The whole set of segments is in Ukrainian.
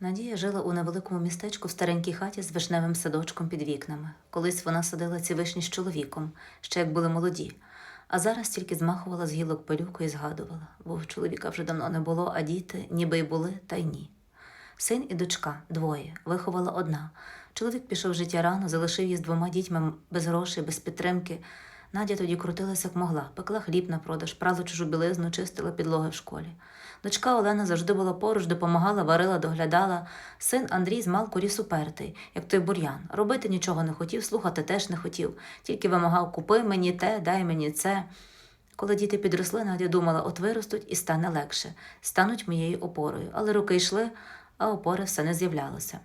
Надія жила у невеликому містечку в старенькій хаті з вишневим садочком під вікнами. Колись вона садила ці вишні з чоловіком, ще як були молоді, а зараз тільки змахувала з гілок пилюку і згадувала, бо чоловіка вже давно не було, а діти ніби й були, та й ні. Син і дочка двоє, виховала одна. Чоловік пішов життя рано, залишив її з двома дітьми без грошей, без підтримки. Надя тоді крутилася як могла, пекла хліб на продаж, прала чужу білизну, чистила підлоги в школі. Дочка Олена завжди була поруч, допомагала, варила, доглядала. Син Андрій змалку ріс упертий, як той бур'ян. Робити нічого не хотів, слухати теж не хотів, тільки вимагав купи мені те, дай мені це. Коли діти підросли, Надя думала, от виростуть і стане легше, стануть моєю опорою. Але роки йшли, а опори все не з'являлося.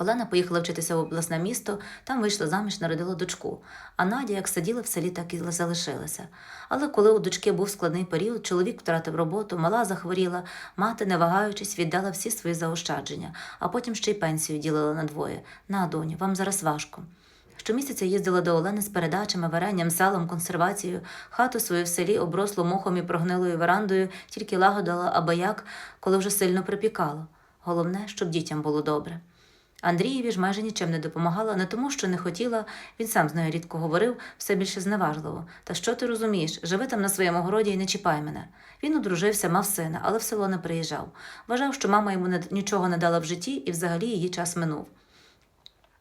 Олена поїхала вчитися в обласне місто, там вийшла заміж, народила дочку. А Надя, як сиділа в селі, так і залишилася. Але коли у дочки був складний період, чоловік втратив роботу, мала захворіла, мати, не вагаючись, віддала всі свої заощадження, а потім ще й пенсію ділила на двоє. На, доню, вам зараз важко. Щомісяця їздила до Олени з передачами, варенням, салом, консервацією, хату свою в селі оброслу мохом і прогнилою верандою, тільки лагодила аби як, коли вже сильно припікало. Головне, щоб дітям було добре. Андрієві ж майже нічим не допомагала, не тому, що не хотіла, він сам з нею рідко говорив, все більше зневажливо. Та що ти розумієш? Живи там на своєму городі і не чіпай мене. Він одружився, мав сина, але в село не приїжджав. Вважав, що мама йому нічого не дала в житті, і взагалі її час минув.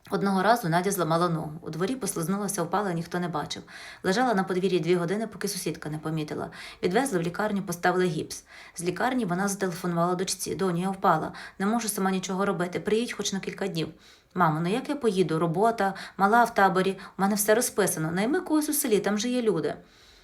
Одного разу Надя зламала ногу. У дворі послизнулася, впала, ніхто не бачив. Лежала на подвір'ї дві години, поки сусідка не помітила. Відвезли в лікарню, поставили гіпс. З лікарні вона зателефонувала дочці. Доню, я впала, не можу сама нічого робити. Приїдь хоч на кілька днів. Мамо, ну як я поїду? Робота, мала в таборі, у мене все розписано. Найми когось у селі, там же є люди.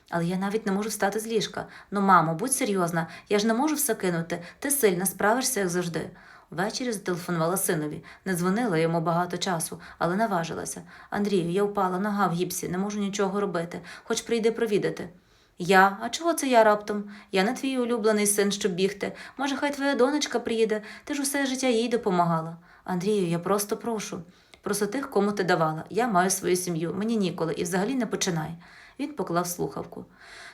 Але я навіть не можу встати з ліжка. Ну, мамо, будь серйозна, я ж не можу все кинути. Ти сильна, справишся, як завжди. Ввечері зателефонувала синові. Не дзвонила йому багато часу, але наважилася. Андрію, я впала, нога в гіпсі, не можу нічого робити. Хоч прийди провідати. Я? А чого це я раптом? Я не твій улюблений син, щоб бігти. Може, хай твоя донечка приїде, ти ж усе життя їй допомагала. Андрію, я просто прошу. Проси тих, кому ти давала. Я маю свою сім'ю, мені ніколи, і взагалі не починай. Він поклав слухавку.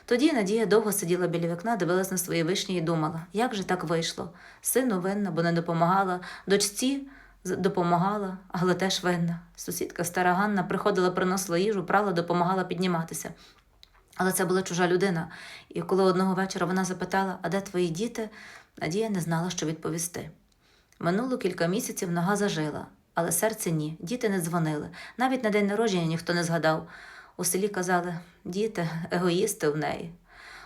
Тоді Надія довго сиділа біля вікна, дивилась на свої вишні і думала, як же так вийшло? Сину винна, бо не допомагала, дочці допомагала, але теж винна. Сусідка стара Ганна приходила, приносила їжу, прала, допомагала підніматися. Але це була чужа людина, і коли одного вечора вона запитала, а де твої діти, Надія не знала, що відповісти. Минуло кілька місяців нога зажила, але серце ні, діти не дзвонили. Навіть на день народження ніхто не згадав. У селі казали діти, егоїсти в неї.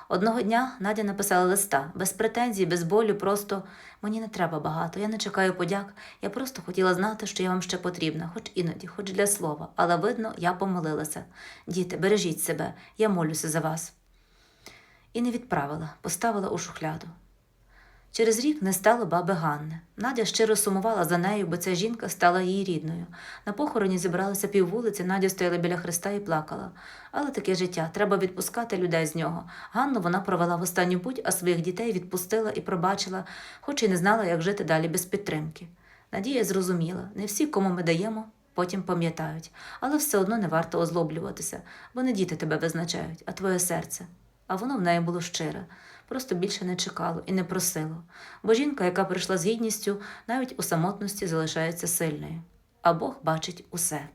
Одного дня Надя написала листа, без претензій, без болю, просто мені не треба багато, я не чекаю подяк. Я просто хотіла знати, що я вам ще потрібна, хоч іноді, хоч для слова, але видно, я помолилася. Діти, бережіть себе, я молюся за вас. І не відправила, поставила у шухляду. Через рік не стало баби Ганни. Надя щиро сумувала за нею, бо ця жінка стала її рідною. На похороні зібралися піввулиці, Надя стояла біля Христа і плакала. Але таке життя, треба відпускати людей з нього. Ганну вона провела в останню путь, а своїх дітей відпустила і пробачила, хоч і не знала, як жити далі без підтримки. Надія зрозуміла, не всі, кому ми даємо, потім пам'ятають, але все одно не варто озлоблюватися, бо не діти тебе визначають, а твоє серце. А воно в неї було щире, просто більше не чекало і не просило. Бо жінка, яка прийшла з гідністю, навіть у самотності залишається сильною, а Бог бачить усе.